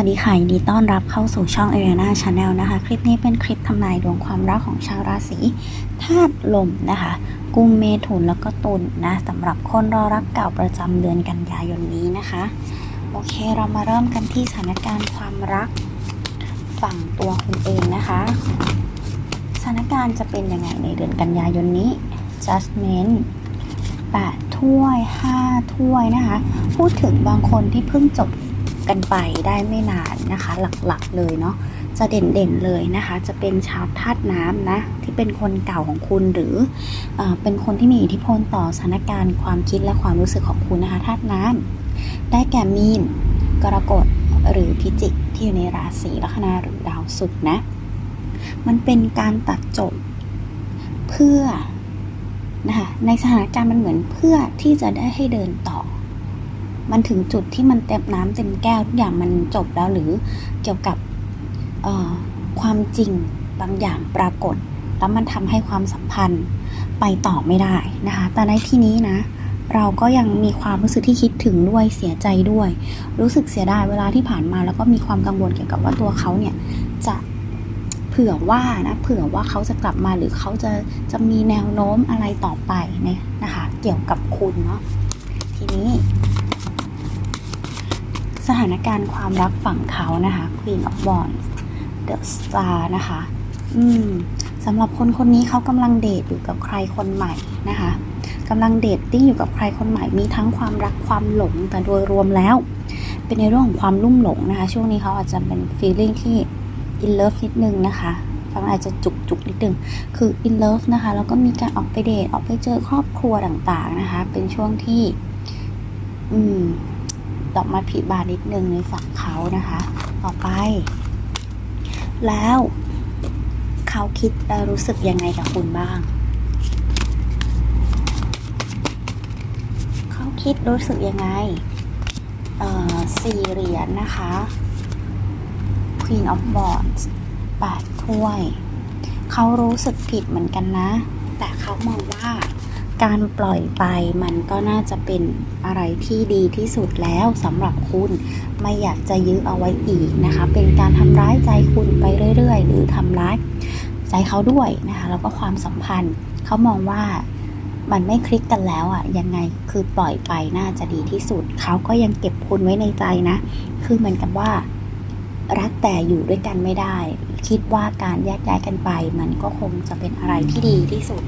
วัสดีค่ะยินดีต้อนรับเข้าสู่ช่อง a r i a n a Channel นะคะ คลิปนี้เป็นคลิปทำนายดวงความรักของชาวราศีธาตุลมนะคะ กุมเมถุนแล้วก็ตุลนะสำหรับคนรอรักเก่าประจำเดือนกันยายนนี้นะคะ โอเคเรามาเริ่มกันที่สถานการณ์ความรักฝั่งตัวคุณเองนะคะ สถานการณ์จะเป็นยังไงในเดือนกันยายนนี้ Judgment 8ถ้วย 5 ถ้วยนะคะ พูดถึงบางคนที่เพิ่งจบ กันไปได้ไม่นานนะคะ หลักๆเลยเนาะจะเด่นๆเลยนะคะ จะเป็นชาวธาตุน้ำนะที่เป็นคนเก่าของคุณหรือเออเป็นคนที่มีอิทธิพลต่อสถานการณ์ความคิดและความรู้สึกของคุณนะคะธาตุน้ำได้แก่มีน กรกฎหรือพิจิกที่อยู่ในราศีลัคนาหรือดาวศุกร์นะ มันเป็นการตัดจบเพื่อนะคะในสถานการณ์มันเหมือนเพื่อที่จะได้ให้เดินต่อ มันถึงจุดที่มันเต็มน้ำเต็มแก้วทุกอย่างมันจบแล้วหรือเกี่ยวกับความจริงบางอย่างปรากฏ แล้วมันทำให้ความสัมพันธ์ไปต่อไม่ได้นะคะ แต่ในที่นี้นะ เราก็ยังมีความรู้สึกที่คิดถึงด้วยเสียใจด้วย รู้สึกเสียดายเวลาที่ผ่านมา แล้วก็มีความกังวลเกี่ยวกับว่าตัวเขาเนี่ยจะเผื่อว่านะเผื่อว่าเขาจะกลับมาหรือเขาจะจะมีแนวโน้มอะไรต่อไปเนี่ยนะคะ เกี่ยวกับคุณเนาะทีนี้ สถานการณ์ความรักฝั่งเขานะคะ Queen of Wands The Star นะคะ อืมสำหรับคนคนนี้เขากำลังเดทอยู่กับใครคนใหม่นะคะกำลังเดทติ้งอยู่กับใครคนใหม่มีทั้งความรักความหลงแต่โดยรวมแล้ว เป็นในเรื่องของความลุ่มหลงนะคะ ช่วงนี้เขาอาจจะเป็น feeling ที่ in love นิดนึงนะคะฟังอาจจะจุกจุกนิดนึงคือ in love นะคะแล้วก็มีการออกไปเดทออกไปเจอครอบครัวต่างๆนะคะ เป็นช่วงที่ อืม ดอกไม้ผลิบานนิดนึงในฝั่งเขานะคะ ต่อไป แล้วเขาคิดและรู้สึกยังไงกับคุณบ้าง เขาคิดรู้สึกยังไงเอ่อสี่เหรียญนะคะ Queen of Wands แปดถ้วย เขารู้สึกผิดเหมือนกันนะ แต่เขามองว่า การปล่อยไปมันก็น่าจะเป็นอะไรที่ดีที่สุดแล้วสำหรับคุณ ไม่อยากจะยื้อเอาไว้อีกนะคะ เป็นการทำร้ายใจคุณไปเรื่อย ๆ หรือทำร้ายใจเขาด้วยนะคะ แล้วก็ความสัมพันธ์เขามองว่ามันไม่คลิกกันแล้วอะ่ะยังไงคือปล่อยไปน่าจะดีที่สุด เขาก็ยังเก็บคุณไว้ในใจนะ คือเหมือนกับว่า รักแต่อยู่ด้วยกันไม่ได้ คิดว่าการแยกย้ายกันไป มันก็คงจะเป็นอะไรที่ดีที่สุด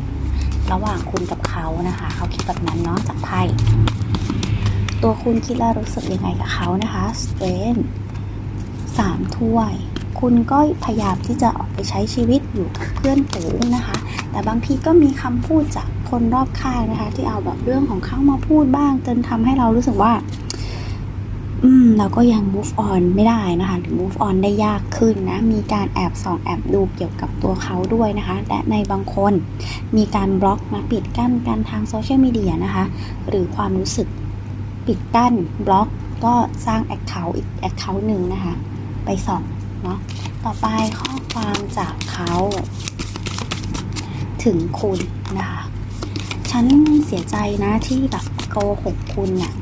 ระหว่างคุณกับเขานะคะ เขาคิดแบบนั้นเนาะจากไพ่ตัวคุณคิดแล้วรู้สึกยังไงกับเขานะคะสเตนสามถ้วย คุณก็พยายามที่จะออกไปใช้ชีวิตอยู่กับเพื่อนฝูงนะคะ แต่บางทีก็มีคำพูดจากคนรอบข้างนะคะ ที่เอาแบบเรื่องของเขามาพูดบ้างจนทำให้เรารู้สึกว่า อืมเราก็ยัง move on ไม่ได้นะคะ หรือ move on ได้ยากขึ้นนะ มีการแอบส่องแอบดูเกี่ยวกับตัวเขาด้วยนะคะ และในบางคนมีการบล็อกนะปิดกั้นกันทางโซเชียลมีเดียนะคะ หรือความรู้สึกปิดกั้นบล็อกก็สร้าง Account อีก Account หนึ่งนะคะ ไปส่องเนาะต่อไปข้อความจากเขาถึงคุณนะคะ ฉันเสียใจนะที่แบบโกหกคุณนะนะคะ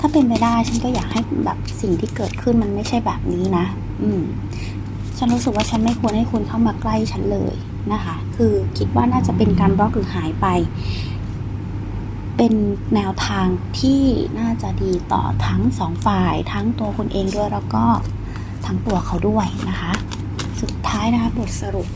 ถ้าเป็นไปได้ฉันก็อยากให้แบบสิ่งที่เกิดขึ้นมันไม่ใช่แบบนี้นะ อืม ฉันรู้สึกว่าฉันไม่ควรให้คุณเข้ามาใกล้ฉันเลยนะคะ คือคิดว่าน่าจะเป็นการบล็อกหรือหายไป เป็นแนวทางที่น่าจะดีต่อทั้งสองฝ่าย ทั้งตัวคุณเองด้วยแล้วก็ทั้งตัวเขาด้วยนะคะ สุดท้ายนะคะบทสรุป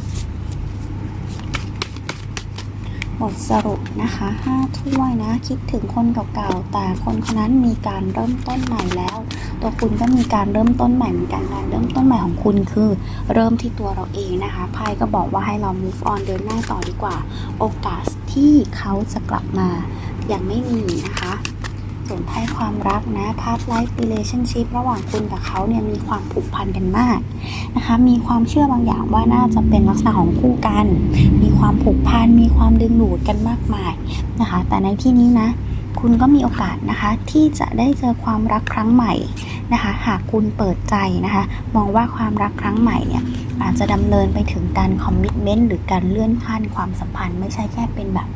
บทสรุปนะคะห้าถ้วยนะ คิดถึงคนเก่าๆ แต่คนคนนั้นมีการเริ่มต้นใหม่แล้ว ตัวคุณก็มีการเริ่มต้นใหม่เหมือนกันการเริ่มต้นใหม่ของคุณคือ เริ่มที่ตัวเราเองนะคะไพ่ก็บอกว่าให้เรา move on เดินหน้าต่อดีกว่า โอกาสที่เขาจะกลับมายังไม่มีนะคะ ส่วนไพ่ความรักนะ past life relationship ระหว่างคุณกับเขาเนี่ยมีความผูกพันกันมากนะคะ มีความเชื่อบางอย่างว่าน่าจะเป็นลักษณะของคู่กัน มีความผูกพัน มีความดึงดูดกันมากมายนะคะ แต่ในที่นี้นะ คุณก็มีโอกาสนะคะ ที่จะได้เจอความรักครั้งใหม่นะคะ หากคุณเปิดใจนะคะ มองว่าความรักครั้งใหม่เนี่ยอาจจะดำเนินไปถึงการคอมมิชเมนต์หรือการเลื่อนขั้นความสัมพันธ์ไม่ใช่แค่เป็นแบบ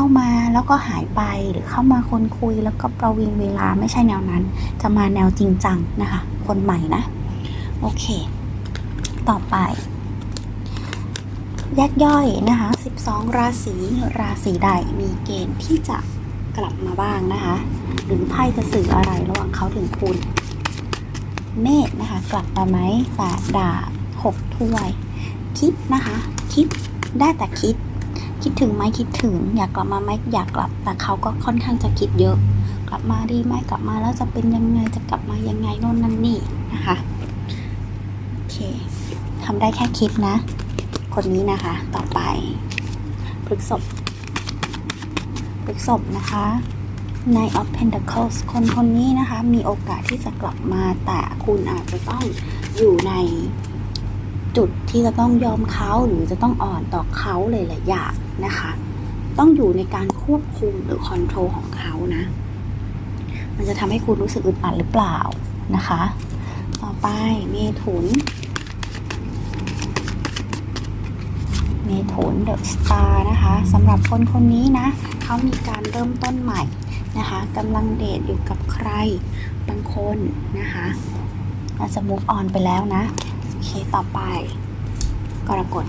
เข้ามาแล้วก็หายไปหรือเข้ามาคนคุยแล้วก็ประวิงเวลาไม่ใช่แนวนั้น จะมาแนวจริงจังนะคะ คนใหม่นะ โอเค ต่อไป แยกย่อยนะคะ 12 ราศีราศีใดมีเกณฑ์ที่จะกลับมาบ้างนะคะ หรือไพ่จะสื่ออะไรระหว่างเขาถึงคุณ เมษนะคะ กลับมาไหมแปดดาบหกถ้วย คิดนะคะ คิดได้แต่คิด คิดถึงไหมคิดถึง อยากกลับมาไหมอยากกลับ แต่เขาก็ค่อนข้างจะคิดเยอะ กลับมาดีไหมกลับมาแล้วจะเป็นยังไงจะกลับมายังไงโน่นนั่นนี่นะคะโอเคทำได้แค่คิดนะ คนนี้นะคะต่อไปพฤกษบพฤกษบนะคะ Nine of Pentacles คนคนนี้นะคะมีโอกาสที่จะกลับมาแต่คุณอาจจะต้องอยู่ในจุดที่จะต้องยอมเขาหรือจะต้องอ่อนต่อเขาหลายๆอย่าง นะคะ ต้องอยู่ในการควบคุมหรือคอนโทรลของเขานะ มันจะทำให้คุณรู้สึกอึดอัดหรือเปล่านะคะ ต่อไปเมถุน เมถุนเดอะสตาร์นะคะสำหรับคนคนนี้นะ เขามีการเริ่มต้นใหม่นะคะกำลังเดทอยู่กับใครบางคนนะคะอาจจะ move on ไปแล้วนะ โอเค ต่อไปกรกฎ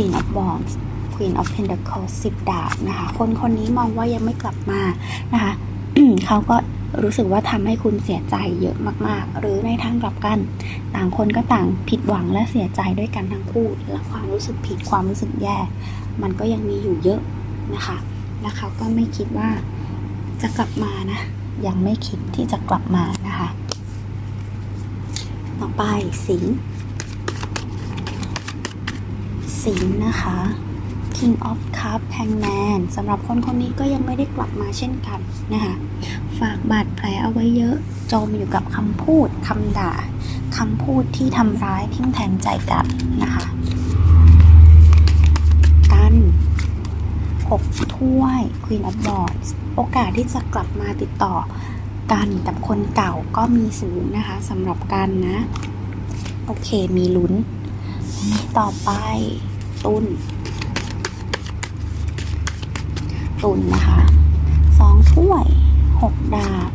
Queen of Wands Queen of Pentacles สิบดาบนะคะ คนคนนี้มองว่ายังไม่กลับมานะคะเขาก็รู้สึกว่าทำให้คุณเสียใจเยอะมากๆ หรือในทางกลับกัน ต่างคนก็ต่างผิดหวังและเสียใจด้วยกันทั้งคู่ และความรู้สึกผิดความรู้สึกแย่ มันก็ยังมีอยู่เยอะนะคะ และเขาก็ไม่คิดว่าจะกลับมานะ ยังไม่คิดที่จะกลับมานะคะ ต่อไปสิง สิงนะคะ King of Cup Hangman สำหรับคนคนนี้ก็ยังไม่ได้กลับมาเช่นกันนะคะ ฝากบาดแผลเอาไว้เยอะ จมอยู่กับคำพูดคำด่าคำพูดที่ทำร้ายทิ่มแทงใจกันนะคะ กันหกถ้วย Queen of Wands โอกาสที่จะกลับมาติดต่อกันกับคนเก่าก็มีสูงนะคะสำหรับกันนะ โอเคมีลุ้น ต่อไป ตุนตุนนะคะสองถ้วยหกดาบ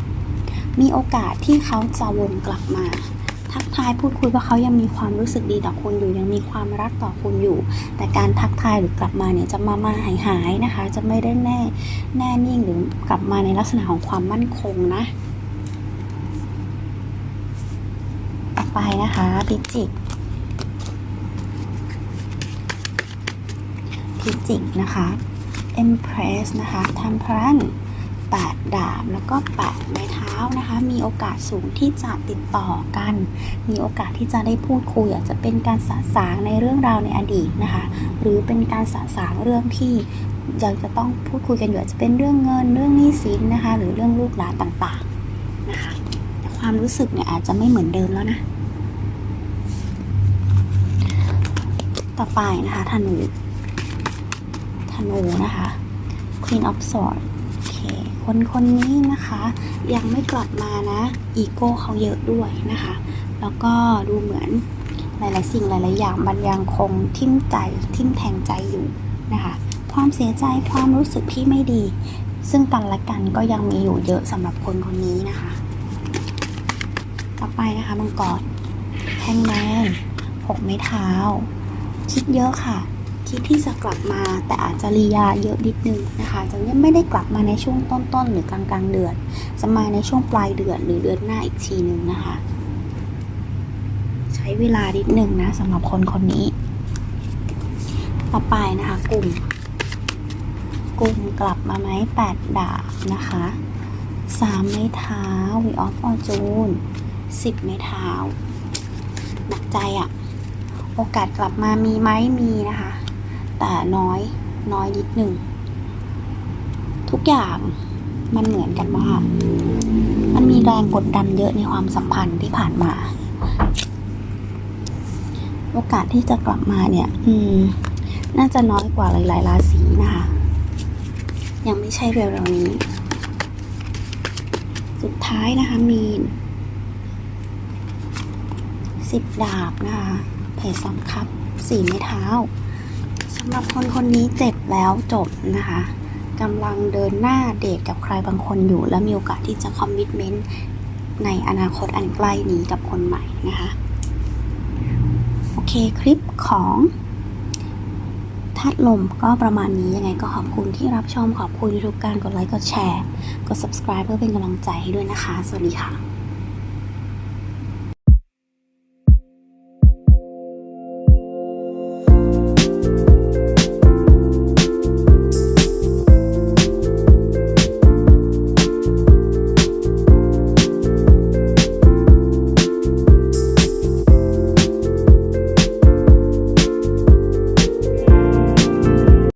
มีโอกาสที่เขาจะวนกลับมาทักทายพูดคุยว่าเขายังมีความรู้สึกดีต่อคุณอยู่ยังมีความรักต่อคุณอยู่ แต่การทักทายหรือกลับมาเนี่ยจะมามาหายหายนะคะ จะไม่ได้แน่แน่นิ่งหรือกลับมาในลักษณะของความมั่นคงนะ ต่อไปนะคะพิจิก พิจิกนะคะ Empress นะคะ Temperance 8 ดาบแล้วก็ 8 ไม้เท้านะคะ มีโอกาสสูงที่จะติดต่อกัน มีโอกาสที่จะได้พูดคุยอาจจะเป็นการสะสางในเรื่องราวในอดีตนะคะ หรือเป็นการสะสางเรื่องที่ยังจะต้องพูดคุยกันอยู่อาจจะเป็นเรื่องเงิน เรื่องหนี้สินนะคะ หรือเรื่องลูกหลานต่างๆนะคะแต่ความรู้สึกเนี่ยอาจจะไม่เหมือนเดิมแล้วนะ ต่อไปนะคะธนู ธนูนะคะ Queen of Swords โอเค คนคนนี้นะคะ ยังไม่กลับมานะ อีโก้เขาเยอะด้วยนะคะ แล้วก็ดูเหมือนหลายๆ สิ่งหลาย ๆ อย่างมันยังคงทิ่มใจทิ่มแทงใจอยู่นะคะ ความเสียใจความรู้สึกที่ไม่ดี ซึ่งกันและกันก็ยังมีอยู่เยอะสำหรับคนคนนี้นะคะ ต่อไปนะคะมังกรแฮงแมนหกไม้เท้า คิดเยอะค่ะ คิดที่จะกลับมา แต่อาจจะรียาเยอะนิดนึงนะคะจะยังไม่ได้กลับมาในช่วงต้นๆ หรือกลางๆเดือน จะมาในช่วงปลายเดือนหรือเดือนหน้าอีกทีหนึ่งนะคะ ใช้เวลานิดนึงนะสำหรับคนคนนี้ ต่อไปนะคะกลุ่ม กลุ่มกลับมาไหมแปดดาบนะคะสามไม้เท้า We of Fortune สิบไม้เท้าหนักใจอะโอกาสกลับมามีไหมมีนะคะ แต่น้อยน้อยนิดหนึ่ง ทุกอย่างมันเหมือนกันว่ามันมีแรงกดดันเยอะในความสัมพันธ์ที่ผ่านมา โอกาสที่จะกลับมาเนี่ย อืม น่าจะน้อยกว่าหลาย ๆ ราศีนะคะ ยังไม่ใช่เร็วๆนี้ สุดท้ายนะคะมีนสิบดาบนะคะเพจสองครับสี่ไม้เท้าำหรับคนคนนี้เจ็บแล้วจบนะคะกำลังเดินหน้าเดทกับใครบางคนอยู่ และมีโอกาสที่จะคอมมิชเมนต์ในอนาคตอันใกล้นี้กับคนใหม่นะคะโอเคคลิปของธาตุลมก็ประมาณนี้ยังไงก็ขอบคุณที่รับชมขอบคุณทุกการกดไลค์กดแชร์ กด subscribe เพื่อเป็นกำลังใจให้ด้วยนะคะ สวัสดีค่ะ